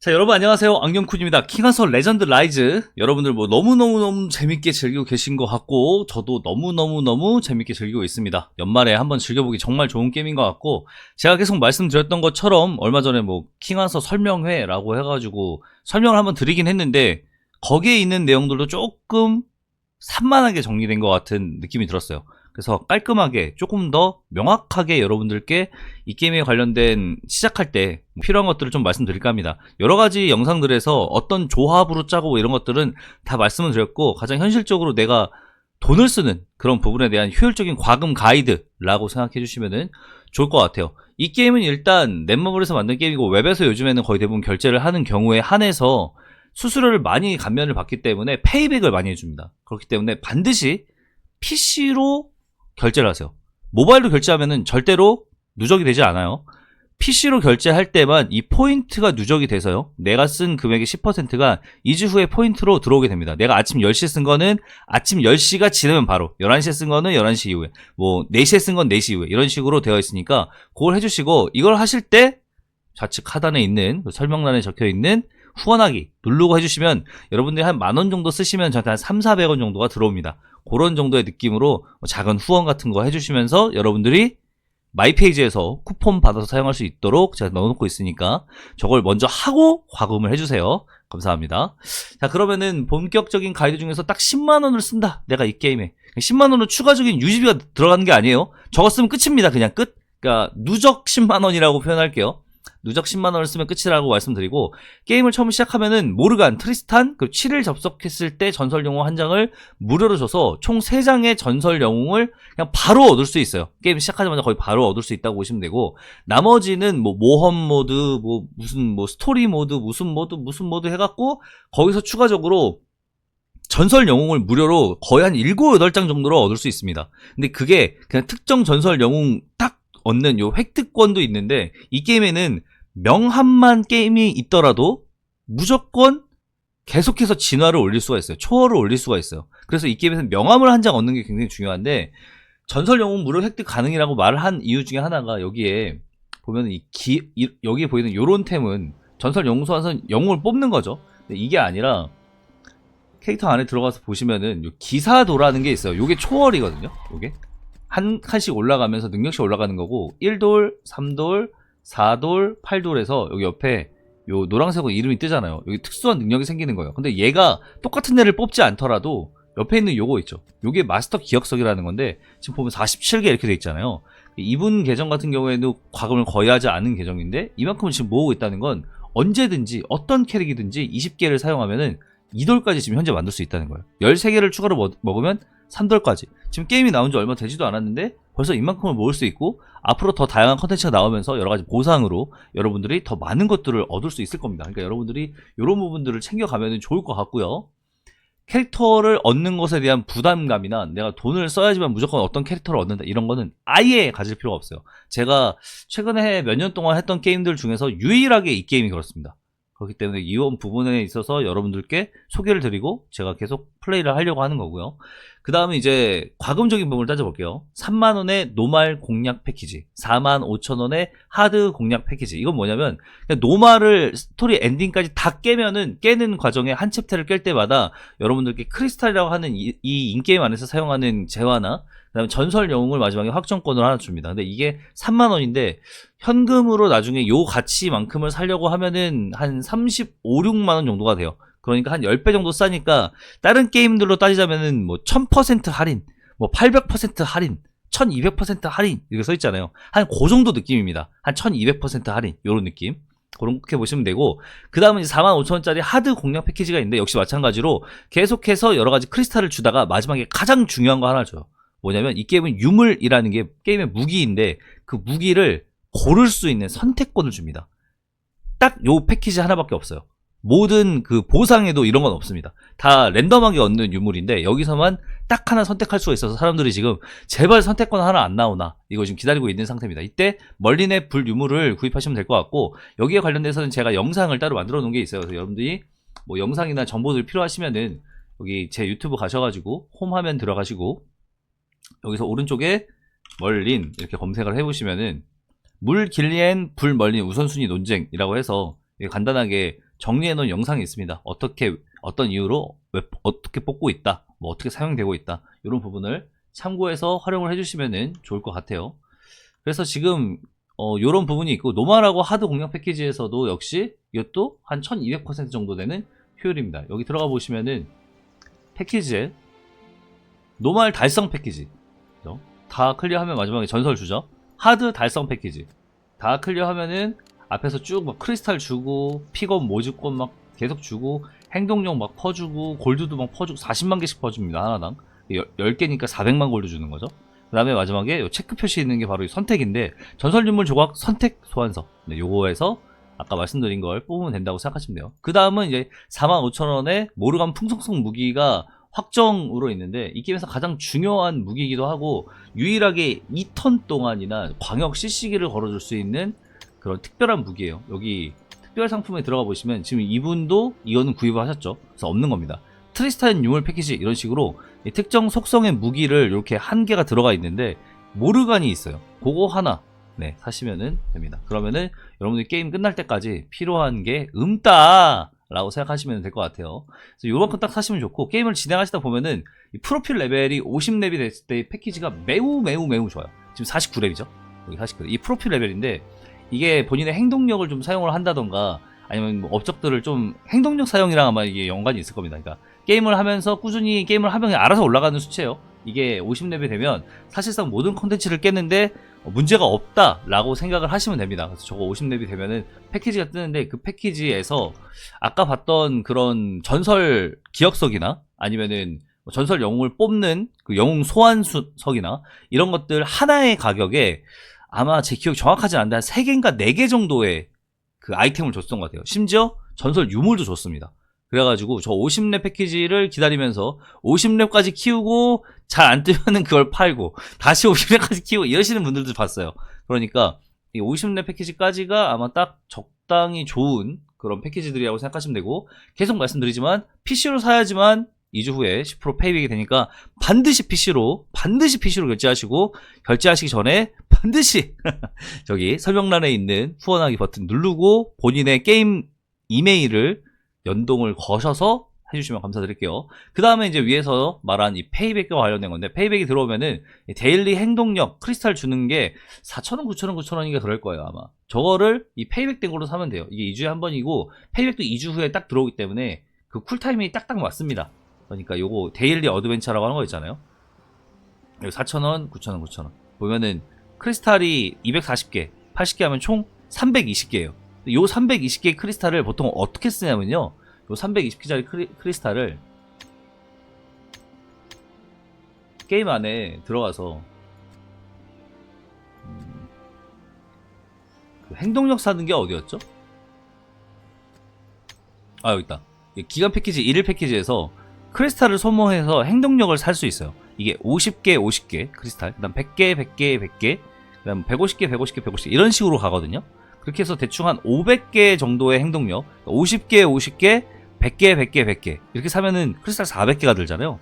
자 여러분 안녕하세요. 안경쿤입니다. 킹하서 레전드 라이즈. 여러분들 뭐 너무너무너무 재밌게 즐기고 계신 것 같고 저도 너무너무너무 재밌게 즐기고 있습니다. 연말에 한번 즐겨보기 정말 좋은 게임인 것 같고 제가 계속 말씀드렸던 것처럼 얼마 전에 뭐 킹하서 설명회 라고 해가지고 설명을 한번 드리긴 했는데 거기에 있는 내용들도 조금 산만하게 정리된 것 같은 느낌이 들었어요 그래서 깔끔하게 조금 더 명확하게 여러분들께 이 게임에 관련된 시작할 때 필요한 것들을 좀 말씀드릴까 합니다. 여러 가지 영상들에서 어떤 조합으로 짜고 뭐 이런 것들은 다 말씀을 드렸고 가장 현실적으로 내가 돈을 쓰는 그런 부분에 대한 효율적인 과금 가이드라고 생각해 주시면 좋을 것 같아요. 이 게임은 일단 넷마블에서 만든 게임이고 웹에서 요즘에는 거의 대부분 결제를 하는 경우에 한해서 수수료를 많이 감면을 받기 때문에 페이백을 많이 해줍니다. 그렇기 때문에 반드시 PC로 결제를 하세요. 모바일로 결제하면은 절대로 누적이 되지 않아요. PC로 결제할 때만 이 포인트가 누적이 돼서요. 내가 쓴 금액의 10%가 2주 후에 포인트로 들어오게 됩니다. 내가 아침 10시에 쓴 거는 아침 10시가 지나면 바로 11시에 쓴 거는 11시 이후에 뭐 4시에 쓴 건 4시 이후에 이런 식으로 되어 있으니까 그걸 해주시고 이걸 하실 때 좌측 하단에 있는 그 설명란에 적혀 있는 후원하기 누르고 해주시면 여러분들이 한 만 원 정도 쓰시면 저한테 한 3, 400원 정도가 들어옵니다. 그런 정도의 느낌으로 뭐 작은 후원 같은 거 해주시면서 여러분들이 마이 페이지에서 쿠폰 받아서 사용할 수 있도록 제가 넣어놓고 있으니까 저걸 먼저 하고 과금을 해주세요. 감사합니다. 자 그러면은 본격적인 가이드 중에서 딱 10만 원을 쓴다. 내가 이 게임에 10만 원으로 추가적인 유지비가 들어가는 게 아니에요. 쓰면 끝입니다. 그냥 끝. 그러니까 누적 10만 원이라고 표현할게요. 누적 10만 원을 쓰면 끝이라고 말씀드리고 게임을 처음 시작하면은 모르간, 트리스탄, 그리고 7을 접속했을 때 전설 영웅 한 장을 무료로 줘서 총 3장의 전설 영웅을 그냥 바로 얻을 수 있어요. 게임 시작하자마자 거의 바로 얻을 수 있다고 보시면 되고 나머지는 뭐 모험 모드, 뭐 무슨 뭐 스토리 모드, 무슨 모드, 무슨 모드 해 갖고 거기서 추가적으로 전설 영웅을 무료로 거의 한 7, 8장 정도로 얻을 수 있습니다. 근데 그게 그냥 특정 전설 영웅 딱 얻는 요 획득권도 있는데 이 게임에는 명함만 게임이 있더라도 무조건 계속해서 진화를 올릴 수가 있어요. 초월을 올릴 수가 있어요. 그래서 이 게임에서는 명함을 한 장 얻는 게 굉장히 중요한데 전설 영웅 무료 획득 가능이라고 말을 한 이유 중에 하나가 여기에 보면 이 기, 이, 여기에 보이는 요런 템은 전설 영웅 소환선 영웅을 뽑는 거죠. 근데 이게 아니라 캐릭터 안에 들어가서 보시면은 요 기사도라는 게 있어요. 요게 초월이거든요. 요게 한 칸씩 올라가면서 능력치 올라가는 거고 1돌, 3돌, 4돌, 8돌에서 여기 옆에 요 노란색으로 이름이 뜨잖아요. 여기 특수한 능력이 생기는 거예요. 근데 얘가 똑같은 애를 뽑지 않더라도 옆에 있는 요거 있죠. 요게 마스터 기억석이라는 건데 지금 보면 47개 이렇게 돼 있잖아요. 이분 계정 같은 경우에도 과금을 거의 하지 않은 계정인데 이만큼을 지금 모으고 있다는 건 언제든지 어떤 캐릭이든지 20개를 사용하면은 2돌까지 지금 현재 만들 수 있다는 거예요. 13개를 추가로 먹, 먹으면 3돌까지. 지금 게임이 나온 지 얼마 되지도 않았는데 벌써 이만큼을 모을 수 있고 앞으로 더 다양한 컨텐츠가 나오면서 여러 가지 보상으로 여러분들이 더 많은 것들을 얻을 수 있을 겁니다. 그러니까 여러분들이 이런 부분들을 챙겨가면 좋을 것 같고요. 캐릭터를 얻는 것에 대한 부담감이나 내가 돈을 써야지만 무조건 어떤 캐릭터를 얻는다 이런 거는 아예 가질 필요가 없어요. 제가 최근에 몇 년 동안 했던 게임들 중에서 유일하게 이 게임이 그렇습니다. 그렇기 때문에 이런 부분에 있어서 여러분들께 소개를 드리고 제가 계속 플레이를 하려고 하는 거고요. 그 다음에 이제 과금적인 부분을 따져볼게요. 3만원의 노말 공략 패키지, 4만 5천원의 하드 공략 패키지. 이건 뭐냐면 노말을 스토리 엔딩까지 다 깨면은 깨는 과정에 한 챕터를 깰 때마다 여러분들께 크리스탈이라고 하는 이, 이 인게임 안에서 사용하는 재화나 그 다음에 전설 영웅을 마지막에 확정권을 하나 줍니다. 근데 이게 3만 원인데 현금으로 나중에 요 가치만큼을 살려고 하면은 한 35, 6만 원 정도가 돼요. 그러니까 한 10배 정도 싸니까 다른 게임들로 따지자면은 뭐 1000% 할인, 뭐 800% 할인, 1200% 할인 이렇게 써 있잖아요. 한 그 정도 느낌입니다. 한 1200% 할인 요런 느낌. 그렇게 보시면 되고 그 다음은 45,000원짜리 하드 공략 패키지가 있는데 역시 마찬가지로 계속해서 여러 가지 크리스탈을 주다가 마지막에 가장 중요한 거 하나 줘요. 뭐냐면 이 게임은 유물이라는 게 게임의 무기인데 그 무기를 고를 수 있는 선택권을 줍니다. 딱 요 패키지 하나밖에 없어요. 모든 그 보상에도 이런 건 없습니다. 다 랜덤하게 얻는 유물인데 여기서만 딱 하나 선택할 수가 있어서 사람들이 지금 제발 선택권 하나 안 나오나 이거 지금 기다리고 있는 상태입니다. 이때 멀린의 불 유물을 구입하시면 될 것 같고 여기에 관련돼서는 제가 영상을 따로 만들어 놓은 게 있어요. 그래서 여러분들이 뭐 영상이나 정보들 필요하시면은 여기 제 유튜브 가셔가지고 홈 화면 들어가시고 여기서 오른쪽에 멀린 이렇게 검색을 해보시면은 물 길리엔 불 멀린 우선순위 논쟁이라고 해서 간단하게 정리해 놓은 영상이 있습니다. 어떻게 어떤 이유로 왜 어떻게 뽑고 있다, 뭐 어떻게 사용되고 있다 이런 부분을 참고해서 활용을 해주시면 좋을 것 같아요. 그래서 지금 어, 요런 부분이 있고 노멀하고 하드 공략 패키지에서도 역시 이것도 한 1200% 정도 되는 효율입니다. 여기 들어가 보시면은 패키지에 노멀 달성 패키지? 다 클리어하면 마지막에 전설 주죠. 하드 달성 패키지 다 클리어하면은 앞에서 쭉 막 크리스탈 주고 픽업 모집권 막 계속 주고 행동력 막 퍼주고 골드도 막 퍼주고 40만 개씩 퍼줍니다 하나당 10, 개니까 400만 골드 주는 거죠. 그 다음에 마지막에 요 체크 표시 있는 게 바로 이 선택인데 전설 유물 조각 선택 소환서 네, 요거에서 아까 말씀드린 걸 뽑으면 된다고 생각하시면 돼요. 그 다음은 이제 45,000원에 모르간 풍속성 무기가 확정으로 있는데 이 게임에서 가장 중요한 무기이기도 하고 유일하게 2턴 동안이나 광역 CC기를 걸어줄 수 있는 그런 특별한 무기예요. 여기 특별 상품에 들어가 보시면 지금 이분도 이거는 구입을 하셨죠. 그래서 없는 겁니다. 트리스탄 유물 패키지 이런 식으로 이 특정 속성의 무기를 이렇게 한 개가 들어가 있는데 모르간이 있어요. 그거 하나 네 사시면은 됩니다. 그러면은 여러분들 게임 끝날 때까지 필요한 게 음따 라고 생각하시면 될 것 같아요. 그래서 요만큼 딱 사시면 좋고 게임을 진행하시다 보면은 이 프로필 레벨이 50렙이 됐을 때이 패키지가 매우 매우 매우 좋아요. 지금 49렙이죠. 여기 49렙. 이 프로필 레벨인데 이게 본인의 행동력을 좀 사용을 한다던가 아니면 뭐 업적들을 좀 행동력 사용이랑 아마 이게 연관이 있을 겁니다. 그러니까 게임을 하면서 꾸준히 게임을 하면 알아서 올라가는 수치예요. 이게 50렙이 되면 사실상 모든 컨텐츠를 깼는데 문제가 없다라고 생각을 하시면 됩니다. 그래서 저거 50렙이 되면은 패키지가 뜨는데 그 패키지에서 아까 봤던 그런 전설 기억석이나 아니면은 뭐 전설 영웅을 뽑는 그 영웅 소환석이나 이런 것들 하나의 가격에 아마 제 기억 정확하지 않은데 한 3개인가 4개 정도의 그 아이템을 줬던 것 같아요. 심지어 전설 유물도 줬습니다. 그래가지고 저 50렙 패키지를 기다리면서 50렙까지 키우고 잘 안 뜨면은 그걸 팔고 다시 50렙까지 키우고 이러시는 분들도 봤어요. 그러니까 이 50렙 패키지까지가 아마 딱 적당히 좋은 그런 패키지들이라고 생각하시면 되고 계속 말씀드리지만 PC로 사야지만 2주 후에 10% 페이백이 되니까 반드시 PC로 반드시 PC로 결제하시고 결제하시기 전에 반드시 저기 설명란에 있는 후원하기 버튼 누르고 본인의 게임 이메일을 연동을 거셔서 해주시면 감사드릴게요. 그 다음에 이제 위에서 말한 이 페이백과 관련된 건데, 페이백이 들어오면은 이 데일리 행동력 크리스탈 주는 게 4,000원, 9,000원, 9,000원인가 그럴 거예요, 아마. 저거를 이 페이백 된 걸로 사면 돼요. 이게 2주에 한 번이고, 페이백도 2주 후에 딱 들어오기 때문에 그 쿨타임이 딱딱 맞습니다. 그러니까 요거 데일리 어드벤처라고 하는 거 있잖아요. 여기 4,000원, 9,000원, 9,000원. 보면은 크리스탈이 240개, 80개 하면 총 320개예요. 요 320개의 크리스탈을 보통 어떻게 쓰냐면요. 요 320개짜리 크리스탈을 게임 안에 들어가서 음, 그 행동력 사는 게 어디였죠? 아 여기 있다. 기간 패키지 1일 패키지에서 크리스탈을 소모해서 행동력을 살 수 있어요. 이게 50개, 50개 크리스탈, 그 다음 100개, 100개, 100개, 그 다음 150개, 150개, 150개 이런 식으로 가거든요. 그렇게 해서 대충 한 500개 정도의 행동력, 50개, 50개, 100개, 100개, 100개 이렇게 사면은 크리스탈 400개가 들잖아요.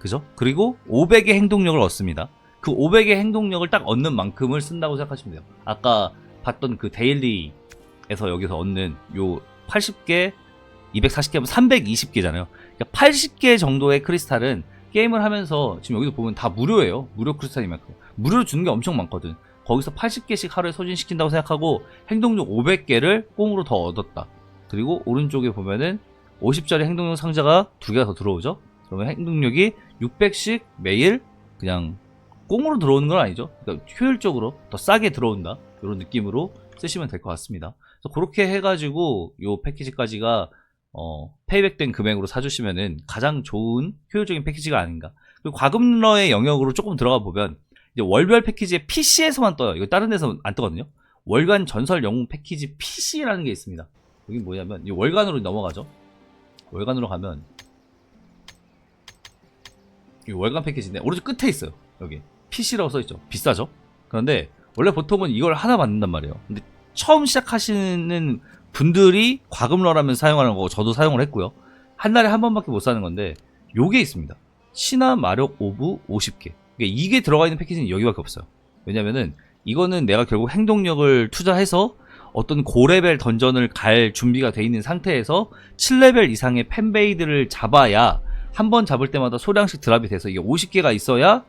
그죠? 그리고 500의 행동력을 얻습니다. 그 500의 행동력을 딱 얻는 만큼을 쓴다고 생각하시면 돼요. 아까 봤던 그 데일리에서 여기서 얻는 요 80개, 240개 하면 320개잖아요. 그러니까 80개 정도의 크리스탈은 게임을 하면서 지금 여기서 보면 다 무료예요. 무료 크리스탈이만큼. 무료로 주는 게 엄청 많거든. 거기서 80개씩 하루에 소진시킨다고 생각하고 행동력 500개를 꽁으로 더 얻었다. 그리고 오른쪽에 보면은 50짜리 행동력 상자가 두 개가 더 들어오죠. 그러면 행동력이 600씩 매일 그냥 꽁으로 들어오는 건 아니죠. 그러니까 효율적으로 더 싸게 들어온다. 이런 느낌으로 쓰시면 될 것 같습니다. 그래서 그렇게 해가지고 이 패키지까지가 어, 페이백된 금액으로 사주시면은 가장 좋은 효율적인 패키지가 아닌가. 그리고 과금러의 영역으로 조금 들어가 보면 이제 월별 패키지에 PC에서만 떠요. 이거 다른 데서 안 뜨거든요. 월간 전설 영웅 패키지 PC라는 게 있습니다. 여기 뭐냐면 이 월간으로 넘어가죠. 월간으로 가면 이 월간 패키지인데 오른쪽 끝에 있어요. 여기 PC라고 써 있죠. 비싸죠. 그런데 원래 보통은 이걸 하나 받는단 말이에요. 근데 처음 시작하시는 분들이 과금러라면 사용하는 거고 저도 사용을 했고요. 한 달에 한 번밖에 못 사는 건데 요게 있습니다. 신화 마력 오브 50개. 그러니까 이게 들어가 있는 패키지는 여기밖에 없어요. 왜냐면은 이거는 내가 결국 행동력을 투자해서 어떤 고레벨 던전을 갈 준비가 돼 있는 상태에서 7레벨 이상의 팬베이드를 잡아야 한 번 잡을 때마다 소량씩 드랍이 돼서 이게 50개가 있어야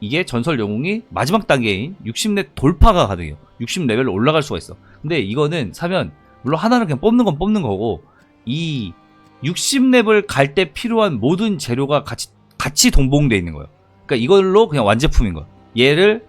이게 전설 영웅이 마지막 단계인 60렙 돌파가 가능해요. 60레벨로 올라갈 수가 있어. 근데 이거는 사면 물론 하나는 그냥 뽑는 건 뽑는 거고 이 60렙을 갈 때 필요한 모든 재료가 같이 같이 동봉돼 있는 거예요. 그러니까 이걸로 그냥 완제품인 거야. 얘를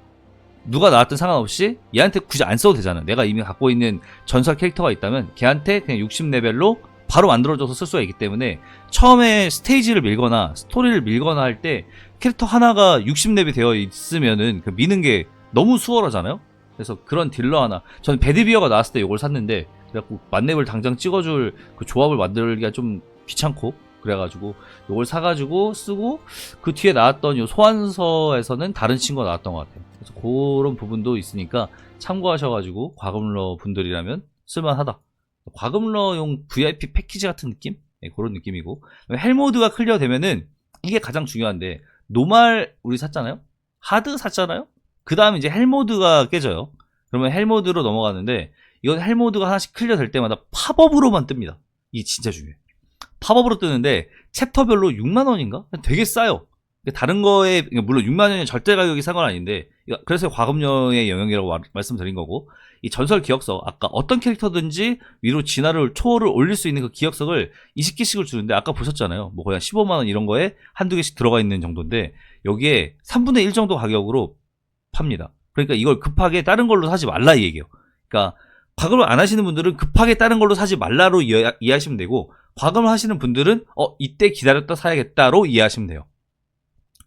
누가 나왔든 상관없이 얘한테 굳이 안 써도 되잖아. 내가 이미 갖고 있는 전설 캐릭터가 있다면 걔한테 그냥 60레벨로 바로 만들어줘서 쓸 수가 있기 때문에 처음에 스테이지를 밀거나 스토리를 밀거나 할 때 캐릭터 하나가 60렙이 되어 있으면은 그 미는 게 너무 수월하잖아요. 그래서 그런 딜러 하나. 저는 배드비어가 나왔을 때 이걸 샀는데 그래갖고 만렙을 당장 찍어줄 그 조합을 만들기가 좀 귀찮고 그래가지고 이걸 사가지고 쓰고 그 뒤에 나왔던 요 소환서에서는 다른 친구가 나왔던 것 같아요. 그래서 그런 부분도 있으니까 참고하셔가지고 과금러 분들이라면 쓸만하다. 과금러용 VIP 패키지 같은 느낌? 네, 그런 느낌이고 헬모드가 클리어 되면은 이게 가장 중요한데 노말 우리 샀잖아요? 하드 샀잖아요? 그 다음에 이제 헬모드가 깨져요. 그러면 헬모드로 넘어가는데 이건 헬모드가 하나씩 클리어 될 때마다 팝업으로만 뜹니다. 이게 진짜 중요해. 팝업으로 뜨는데 챕터별로 6만 원인가? 되게 싸요. 다른 거에 그러니까 물론 6만 원이 절대 가격이 상관 아닌데 그래서 과금령의 영역이라고 말- 말씀드린 거고 이 전설 기억석 아까 어떤 캐릭터든지 위로 진화를 초월을 올릴 수 있는 그 기억석을 20개씩을 주는데 아까 보셨잖아요. 뭐 거의 한 15만 원 이런 거에 한두 개씩 들어가 있는 정도인데 여기에 3분의 1 정도 가격으로 팝니다. 그러니까 이걸 급하게 다른 걸로 사지 말라 이 얘기예요. 그러니까 과금을 안 하시는 분들은 급하게 다른 걸로 사지 말라로 이해, 이해하시면 되고 과금을 하시는 분들은 어 이때 기다렸다 사야겠다로 이해하시면 돼요.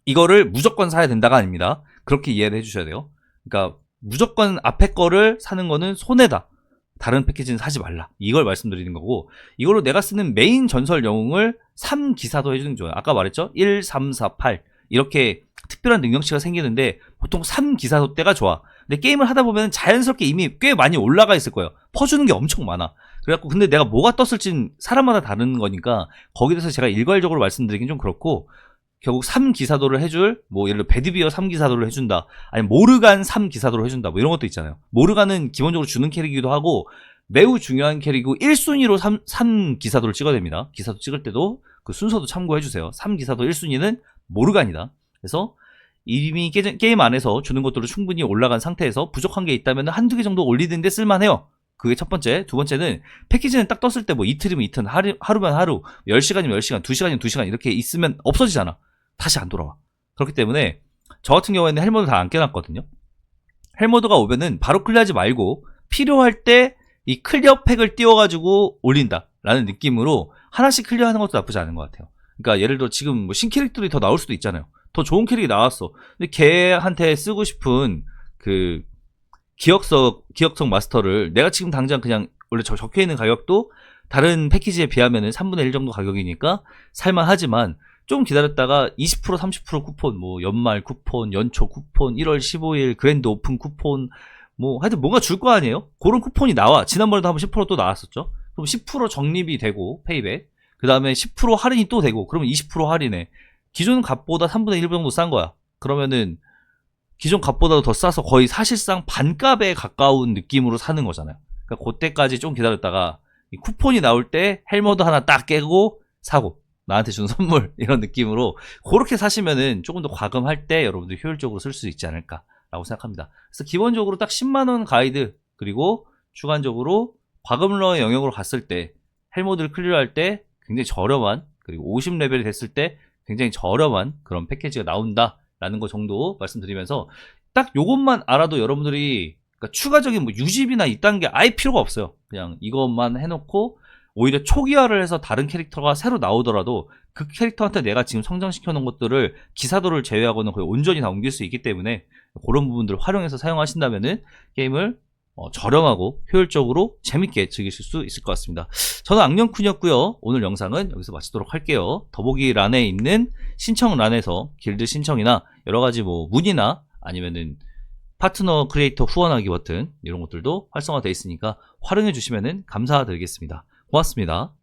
이거를 무조건 사야 된다가 아닙니다. 그렇게 이해를 해주셔야 돼요. 그러니까 무조건 앞에 거를 사는 거는 손해다. 다른 패키지는 사지 말라. 이걸 말씀드리는 거고 이걸로 내가 쓰는 메인 전설 영웅을 3기사도 해주는 게 좋아요. 아까 말했죠? 1, 3, 4, 8 이렇게 특별한 능력치가 생기는데 보통 3기사도 때가 좋아. 근데 게임을 하다 보면 자연스럽게 이미 꽤 많이 올라가 있을 거예요. 퍼주는 게 엄청 많아. 그래갖고 근데 내가 뭐가 떴을진 사람마다 다른 거니까 거기에 대해서 제가 일괄적으로 말씀드리긴 좀 그렇고 결국 3기사도를 해줄 뭐 예를 들어 배드비어 3기사도를 해준다 아니면 모르간 3기사도를 해준다 뭐 이런 것도 있잖아요 모르간은 기본적으로 주는 캐릭이기도 하고 매우 중요한 캐릭이고 1순위로 3, 3기사도를 찍어야 됩니다 기사도 찍을 때도 그 순서도 참고해주세요 3기사도 1순위는 모르간이다 그래서 이미 게, 게임 안에서 주는 것들을 충분히 올라간 상태에서 부족한 게 있다면 한두 개 정도 올리는데 쓸만해요 그게 첫 번째. 두 번째는 패키지는 딱 떴을 때 뭐 이틀이면 이틀, 하루, 하루면 하루, 10시간이면 10시간, 2시간이면 2시간 이렇게 있으면 없어지잖아. 다시 안 돌아와. 그렇기 때문에 저 같은 경우에는 헬모드 다 안 깨놨거든요. 헬모드가 오면은 바로 클리어하지 말고 필요할 때 이 클리어 팩을 띄워가지고 올린다. 라는 느낌으로 하나씩 클리어하는 것도 나쁘지 않은 것 같아요. 그러니까 예를 들어 지금 뭐 신캐릭터들이 더 나올 수도 있잖아요. 더 좋은 캐릭이 나왔어. 근데 걔한테 쓰고 싶은 그 기억석 기억석 마스터를 내가 지금 당장 그냥 원래 저 적혀 있는 가격도 다른 패키지에 비하면은 3분의 1 정도 가격이니까 살만하지만 좀 기다렸다가 20% 30% 쿠폰 뭐 연말 쿠폰 연초 쿠폰 1월 15일 그랜드 오픈 쿠폰 뭐 하여튼 뭔가 줄 거 아니에요? 그런 쿠폰이 나와. 지난번에도 한번 10%또 나왔었죠? 그럼 10% 적립이 되고 페이백. 그 다음에 10% 할인이 또 되고 그러면 20% 할인해 기존 값보다 3분의 1 정도 싼 거야 그러면은 기존 값보다도 더 싸서 거의 사실상 반값에 가까운 느낌으로 사는 거잖아요. 그러니까 그때까지 좀 기다렸다가 이 쿠폰이 나올 때 헬머드 하나 딱 깨고 사고 나한테 준 선물 이런 느낌으로 그렇게 사시면은 조금 더 과금할 때 여러분들 효율적으로 쓸 수 있지 않을까라고 생각합니다. 그래서 기본적으로 딱 10만 원 가이드 그리고 주관적으로 과금러 영역으로 갔을 때 헬모드를 클리어할 때 굉장히 저렴한 그리고 50레벨이 됐을 때 굉장히 저렴한 그런 패키지가 나온다. 라는 거 정도 말씀드리면서 딱 요것만 알아도 여러분들이 그러니까 추가적인 뭐 유집이나 이딴 게 아예 필요가 없어요. 그냥 이것만 해놓고 오히려 초기화를 해서 다른 캐릭터가 새로 나오더라도 그 캐릭터한테 내가 지금 성장시켜 놓은 것들을 기사도를 제외하고는 거의 온전히 다 옮길 수 있기 때문에 그런 부분들을 활용해서 사용하신다면은 게임을 어, 저렴하고 효율적으로 재밌게 즐기실 수 있을 것 같습니다. 저는 악령쿤이었고요. 오늘 영상은 여기서 마치도록 할게요. 더보기 란에 있는 신청란에서 길드 신청이나 여러 가지 뭐 문의나 아니면은 파트너 크리에이터 후원하기 버튼 이런 것들도 활성화되어 있으니까 활용해 주시면 감사드리겠습니다. 고맙습니다.